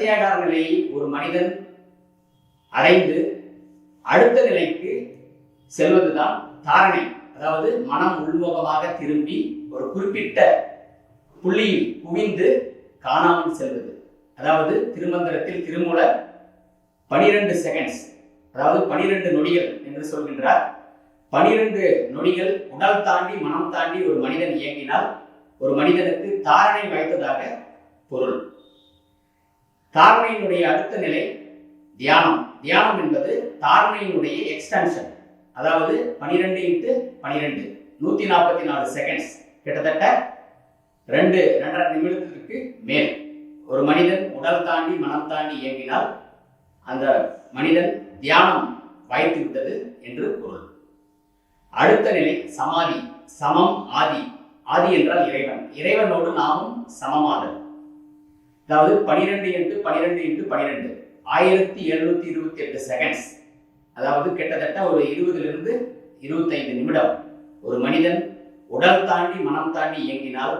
பிரத்யாகார நிலையை ஒரு மனிதன் அடைந்து அடுத்த நிலைக்கு செல்வதுதான் தாரணை. அதாவது மனம் உள்முகமாக திரும்பி ஒரு குறிப்பிட்ட புள்ளியில் குவிந்து காணாமல் செல்வது. அதாவது திருமந்திரத்தில் திருமூலர் பனிரெண்டு செகண்ட்ஸ் அதாவது பனிரெண்டு நொடிகள் என்று சொல்கின்றார். பனிரெண்டு நொடிகள் உடல் தாண்டி மனம் தாண்டி ஒரு மனிதன் இயங்கினால் ஒரு மனிதனுக்கு தாரணை வாய்த்ததாக பொருள். தாரணையினுடைய அடுத்த நிலை தியானம். தியானம் என்பது தாரணையினுடைய எக்ஸ்டென்ஷன் அதாவது பனிரெண்டு இன்ட்டு பனிரெண்டு. நூற்றி நாற்பத்தி நாலு செகண்ட்ஸ் கிட்டத்தட்ட ரெண்டு ரெண்டரை நிமிடத்திற்கு மேல். ஒரு மனிதன் உடல் தாண்டி மனம் தாண்டி இயங்கினால் அந்த மனிதன் தியானம் வாய்த்து விட்டது என்று பொருள். அடுத்த நிலை சமாதி சமம் ஆதி. ஆதி என்றால் இறைவன். இறைவனோடு நாமும் சமமாதல். அதாவது பனிரெண்டு எட்டு பனிரெண்டு இன்ட்டு பனிரெண்டு. ஆயிரத்தி எழுநூத்தி இருபத்தி எட்டு செகண்ட்ஸ் அதாவது கிட்டத்தட்ட ஒரு இருபதிலிருந்து இருபத்தைந்து நிமிடம். ஒரு மனிதன் உடல் தாண்டி மனம் தாண்டி இயங்கினால்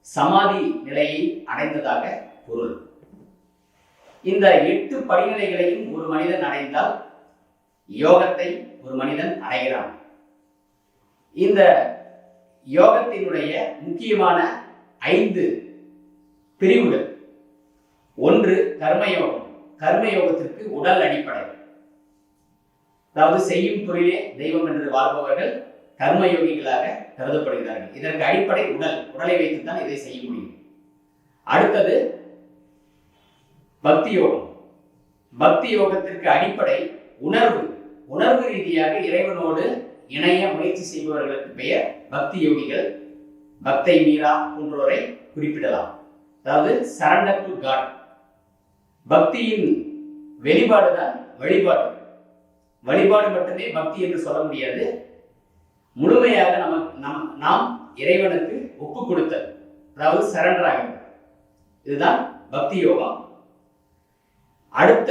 சமாதி நிலையை அடைந்ததாக பொருள். இந்த எட்டு படிநிலைகளையும் ஒரு மனிதன் அடைந்தால் யோகத்தை ஒரு மனிதன் அடைகிறான். இந்த யோகத்தினுடைய முக்கியமான ஐந்து பிரிவுகள். ஒன்று கர்மயோகம். கர்மயோகத்திற்கு உடல் அடிப்படை. அதாவது செய்யும் தொழிலே தெய்வம் என்று வாழ்பவர்கள் கர்மயோகிகளாக கருதப்படுகிறார்கள். இதற்கு அடிப்படை உடல். உடலை வைத்துத்தான் இதை செய்ய முடியும். அடுத்தது பக்தி யோகம். பக்தி யோகத்திற்கு அடிப்படை உணர்வு. உணர்வு ரீதியாக இறைவனோடு இணைய முயற்சி செய்பவர்களுக்கு பெயர் பக்தி யோகிகள். பக்தை மீரா போன்றோரை குறிப்பிடலாம். அதாவது சரண்டர் டு காட். பக்தியின் வெளிப்பாடு தான் வழிபாடு. வழிபாடு மட்டுமே பக்தி என்று சொல்ல முடியாது. முழுமையாக நம்ம நம் நாம் இறைவனுக்கு ஒப்பு கொடுத்தல் அதாவது சரண்டர் ஆகிறது. இதுதான் பக்தி யோகம் அடுத்த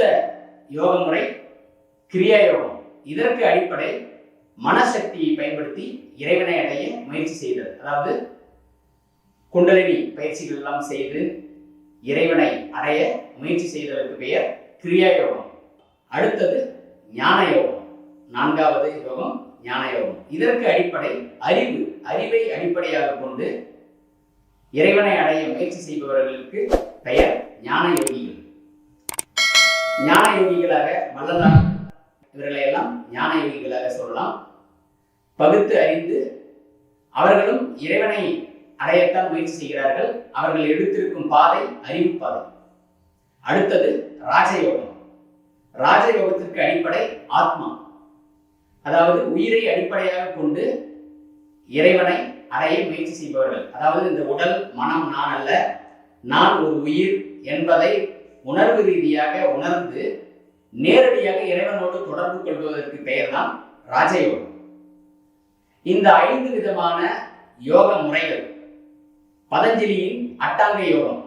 யோக முறை கிரியா யோகம். இதற்கு அடிப்படை மனசக்தியை பயன்படுத்தி இறைவனை அடைய முயற்சி செய்தல். அதாவது குண்டலினி பயிற்சிகள் எல்லாம் செய்து இறைவனை அடைய முயற்சி செய்ததற்கு பெயர் கிரியா யோகம் அடுத்தது ஞான யோகம் நான்காவது யோகம் ஞான யோகம் இதற்கு அடிப்படை அறிவு. அறிவை அடிப்படையாக கொண்டு இறைவனை அடைய முயற்சி செய்பவர்களுக்கு பெயர் ஞான யோகிகள் ஞான யோகிகளாக வள்ளலார் இவர்களை எல்லாம் ஞான யோகிகளாக சொல்லலாம். பகுத்து அறிந்து அவர்களும் இறைவனை அடையத்தான் முயற்சி செய்கிறார்கள். அவர்கள் எடுத்திருக்கும் பாதை அறிவு பாதை. அடுத்தது ராஜயோகம். ராஜயோகத்திற்கு அடிப்படை ஆத்மா. அதாவது உயிரை அடிப்படையாக கொண்டு இறைவனை அடைய முயற்சி செய்பவர்கள். அதாவது இந்த உடல் மனம் நான் அல்ல. நான் ஒரு உயிர் என்பதை உணர்வு ரீதியாக உணர்ந்து நேரடியாக இறைவனோடு தொடர்பு கொள்வதற்கு பெயர்தான் ராஜயோகம். இந்த ஐந்து விதமான யோக முறைகள் பதஞ்சலியின் அட்டாங்க யோகம்.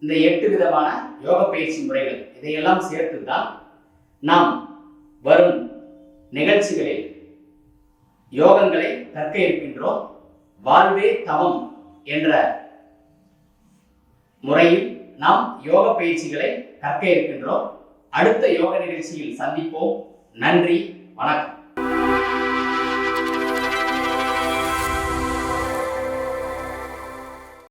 இந்த எட்டு விதமான யோக பயிற்சி முறைகள் இதையெல்லாம் சேர்த்து தான் நாம் வரும் நிகழ்ச்சிகளில் யோகங்களை கற்க இருக்கின்றோம். வாழ்வே தவம் என்ற முறையில் நாம் யோக பயிற்சிகளை கற்க இருக்கின்றோம். அடுத்த யோக நிகழ்ச்சியில் சந்திப்போம். நன்றி வணக்கம்.